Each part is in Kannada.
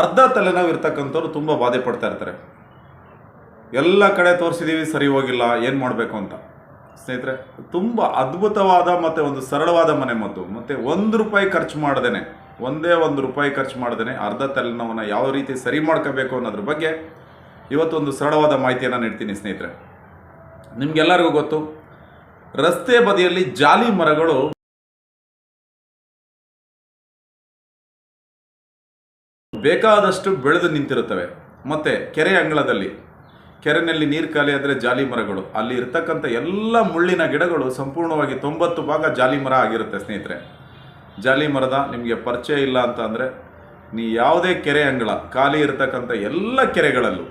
ಅರ್ಧ ತಲೆನೋವು ಇರ್ತಕ್ಕಂಥವ್ರು ತುಂಬ ಬಾಧೆ ಪಡ್ತಾ ಇರ್ತಾರೆ. ಎಲ್ಲ ಕಡೆ ತೋರಿಸಿದ್ದೀವಿ ಸರಿ ಹೋಗಿಲ್ಲ, ಏನು ಮಾಡಬೇಕು ಅಂತ. ಸ್ನೇಹಿತರೆ, ತುಂಬ ಅದ್ಭುತವಾದ ಮತ್ತು ಒಂದು ಸರಳವಾದ ಮನೆ ಮದ್ದು. ಮತ್ತು ಒಂದು ರೂಪಾಯಿ ಖರ್ಚು ಮಾಡ್ದೇ ಒಂದೇ ಒಂದು ರೂಪಾಯಿ ಖರ್ಚು ಮಾಡ್ದೇ ಅರ್ಧ ತಲೆನೋವನ್ನು ಯಾವ ರೀತಿ ಸರಿ ಮಾಡ್ಕೋಬೇಕು ಅನ್ನೋದ್ರ ಬಗ್ಗೆ ಇವತ್ತೊಂದು ಸರಳವಾದ ಮಾಹಿತಿಯನ್ನು ನೀಡ್ತೀನಿ ಸ್ನೇಹಿತರೆ. ನಿಮಗೆಲ್ಲರಿಗೂ ಗೊತ್ತು, ರಸ್ತೆ ಬದಿಯಲ್ಲಿ ಜಾಲಿ ಮರಗಳು ಬೇಕಾದಷ್ಟು ಬೆಳೆದು ನಿಂತಿರುತ್ತವೆ. ಮತ್ತು ಕೆರೆ ಅಂಗಳದಲ್ಲಿ. ಕೆರೆನಲ್ಲಿ ನೀರು ಖಾಲಿ ಆದರೆ ಜಾಲಿ ಮರಗಳು. ಅಲ್ಲಿ ಇರ್ತಕ್ಕಂಥ ಎಲ್ಲ ಮುಳ್ಳಿನ ಗಿಡಗಳು ಸಂಪೂರ್ಣವಾಗಿ ತೊಂಬತ್ತು ಭಾಗ ಜಾಲಿ ಮರ ಆಗಿರುತ್ತೆ ಸ್ನೇಹಿತರೆ. ಜಾಲಿ ಮರದ ನಿಮಗೆ ಪರಿಚಯ ಇಲ್ಲ ಅಂತ ಅಂದರೆ ನೀ ಯಾವುದೇ ಕೆರೆ ಅಂಗಳ, ಖಾಲಿ ಇರತಕ್ಕಂಥ ಎಲ್ಲ ಕೆರೆಗಳಲ್ಲೂ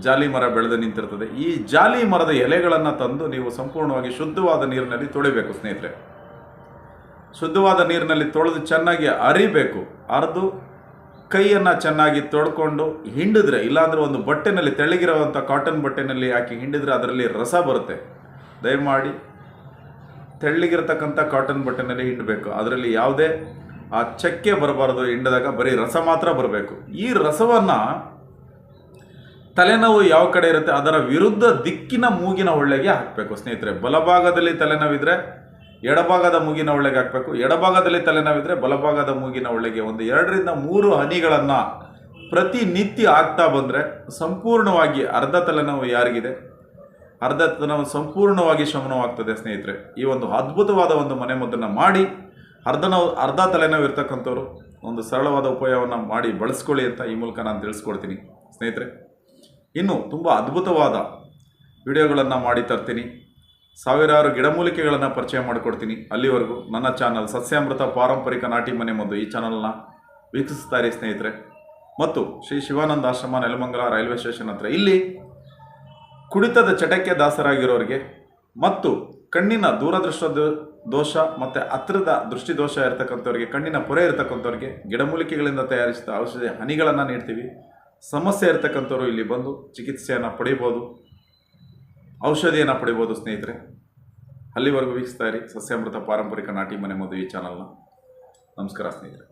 ಜಾಲಿ ಮರ ಬೆಳೆದು ನಿಂತಿರ್ತದೆ. ಈ ಜಾಲಿ ಮರದ ಎಲೆಗಳನ್ನು ತಂದು ನೀವು ಸಂಪೂರ್ಣವಾಗಿ ಶುದ್ಧವಾದ ನೀರಿನಲ್ಲಿ ತೊಳಿಬೇಕು ಸ್ನೇಹಿತರೆ. ಶುದ್ಧವಾದ ನೀರಿನಲ್ಲಿ ತೊಳೆದು ಚೆನ್ನಾಗಿ ಅರಿಬೇಕು. ಅರೆದು ಕೈಯನ್ನು ಚೆನ್ನಾಗಿ ತೊಳ್ಕೊಂಡು ಹಿಂಡಿದ್ರೆ, ಇಲ್ಲಾಂದರೆ ಒಂದು ಬಟ್ಟೆನಲ್ಲಿ ತೆಳ್ಳಗಿರುವಂಥ ಕಾಟನ್ ಬಟ್ಟೆನಲ್ಲಿ ಹಾಕಿ ಹಿಂಡಿದ್ರೆ ಅದರಲ್ಲಿ ರಸ ಬರುತ್ತೆ. ದಯಮಾಡಿ ತೆಳ್ಳಗಿರತಕ್ಕಂಥ ಕಾಟನ್ ಬಟ್ಟೆನಲ್ಲಿ ಹಿಂಡಬೇಕು. ಅದರಲ್ಲಿ ಯಾವುದೇ ಆ ಚಕ್ಕೆ ಬರಬಾರ್ದು, ಹಿಂಡಿದಾಗ ಬರೀ ರಸ ಮಾತ್ರ ಬರಬೇಕು. ಈ ರಸವನ್ನು ತಲೆನೋವು ಯಾವ ಕಡೆ ಇರುತ್ತೆ, ಅದರ ವಿರುದ್ಧ ದಿಕ್ಕಿನ ಮೂಗಿನ ಒಳ್ಳೆಗೆ ಹಾಕಬೇಕು. ಸ್ನೇಹಿತರೆ, ಬಲಭಾಗದಲ್ಲಿ ತಲೆನೋವಿದ್ರೆ ಎಡಭಾಗದ ಮೂಗಿನ ಒಳ್ಳೆಗೆ ಹಾಕಬೇಕು. ಎಡಭಾಗದಲ್ಲಿ ತಲೆನೋವಿದ್ರೆ ಬಲಭಾಗದ ಮೂಗಿನ ಒಳ್ಳೆಗೆ ಒಂದು ಎರಡರಿಂದ ಮೂರು ಹನಿಗಳನ್ನು ಪ್ರತಿನಿತ್ಯ ಆಗ್ತಾ ಬಂದರೆ ಸಂಪೂರ್ಣವಾಗಿ ಅರ್ಧ ತಲೆನೋವು ಯಾರಿಗಿದೆ? ಅರ್ಧ ತಲೆನೋವು ಸಂಪೂರ್ಣವಾಗಿ ಶಮನವಾಗ್ತದೆ ಸ್ನೇಹಿತರೆ. ಈ ಒಂದು ಅದ್ಭುತವಾದ ಒಂದು ಮನೆಮದ್ದನ್ನು ಮಾಡಿ, ಅರ್ಧ ನೋವು ಅರ್ಧ ತಲೆನೋವು ಇರ್ತಕ್ಕಂಥವ್ರು ಒಂದು ಸರಳವಾದ ಉಪಾಯವನ್ನು ಮಾಡಿ ಬಳಸ್ಕೊಳ್ಳಿ ಅಂತ ಈ ಮೂಲಕ ನಾನು ತಿಳಿಸ್ಕೊಡ್ತೀನಿ. ಸ್ನೇಹಿತರೆ, ಇನ್ನು ತುಂಬ ಅದ್ಭುತವಾದ ವಿಡಿಯೋಗಳನ್ನು ಮಾಡಿ ತರ್ತೀನಿ. ಸಾವಿರಾರು ಗಿಡಮೂಲಿಕೆಗಳನ್ನು ಪರಿಚಯ ಮಾಡಿಕೊಡ್ತೀನಿ ಅಲ್ಲಿವರೆಗೂ ನನ್ನ ಚಾನಲ್ ಸಸ್ಯಾಮೃತ ಪಾರಂಪರಿಕ ನಾಟಿ ಮನೆ ಮದ್ದು ಈ ಚಾನಲ್ನ ವೀಕ್ಷಿಸ್ತಾರೆ ಸ್ನೇಹಿತರೆ. ಮತ್ತು ಶ್ರೀ ಶಿವಾನಂದ ಆಶ್ರಮ ನೆಲಮಂಗಲ ರೈಲ್ವೆ ಸ್ಟೇಷನ್ ಹತ್ರ ಇಲ್ಲಿ ಕುಡಿತದ ಚಟಕ್ಕೆ ದಾಸರಾಗಿರೋರಿಗೆ ಮತ್ತು ಕಣ್ಣಿನ ದೂರದೃಷ್ಟ ದೋಷ ಮತ್ತು ಹತ್ತಿರದ ದೃಷ್ಟಿದೋಷ ಇರತಕ್ಕಂಥವ್ರಿಗೆ, ಕಣ್ಣಿನ ಪೊರೆ ಇರತಕ್ಕಂಥವ್ರಿಗೆ ಗಿಡಮೂಲಿಕೆಗಳಿಂದ ತಯಾರಿಸಿದ ಔಷಧಿ ಹನಿಗಳನ್ನು ನೀಡ್ತೀವಿ. ಸಮಸ್ಯೆ ಇರತಕ್ಕಂಥವ್ರು ಇಲ್ಲಿ ಬಂದು ಚಿಕಿತ್ಸೆಯನ್ನು ಪಡಿಬೋದು. ಔಷಧಿಯನ್ನು ಪಡಿಬೋದು ಸ್ನೇಹಿತರೆ. ಅಲ್ಲಿವರೆಗೂ ವೀಕ್ಷಿಸ್ತಾ ಇರಿ. ಸಸ್ಯಾಮೃತ ಪಾರಂಪರಿಕ ನಾಟಿ ಮನೆ ಮದುವೆ ಚಾನಲ್ನ ನಮಸ್ಕಾರ ಸ್ನೇಹಿತರೆ.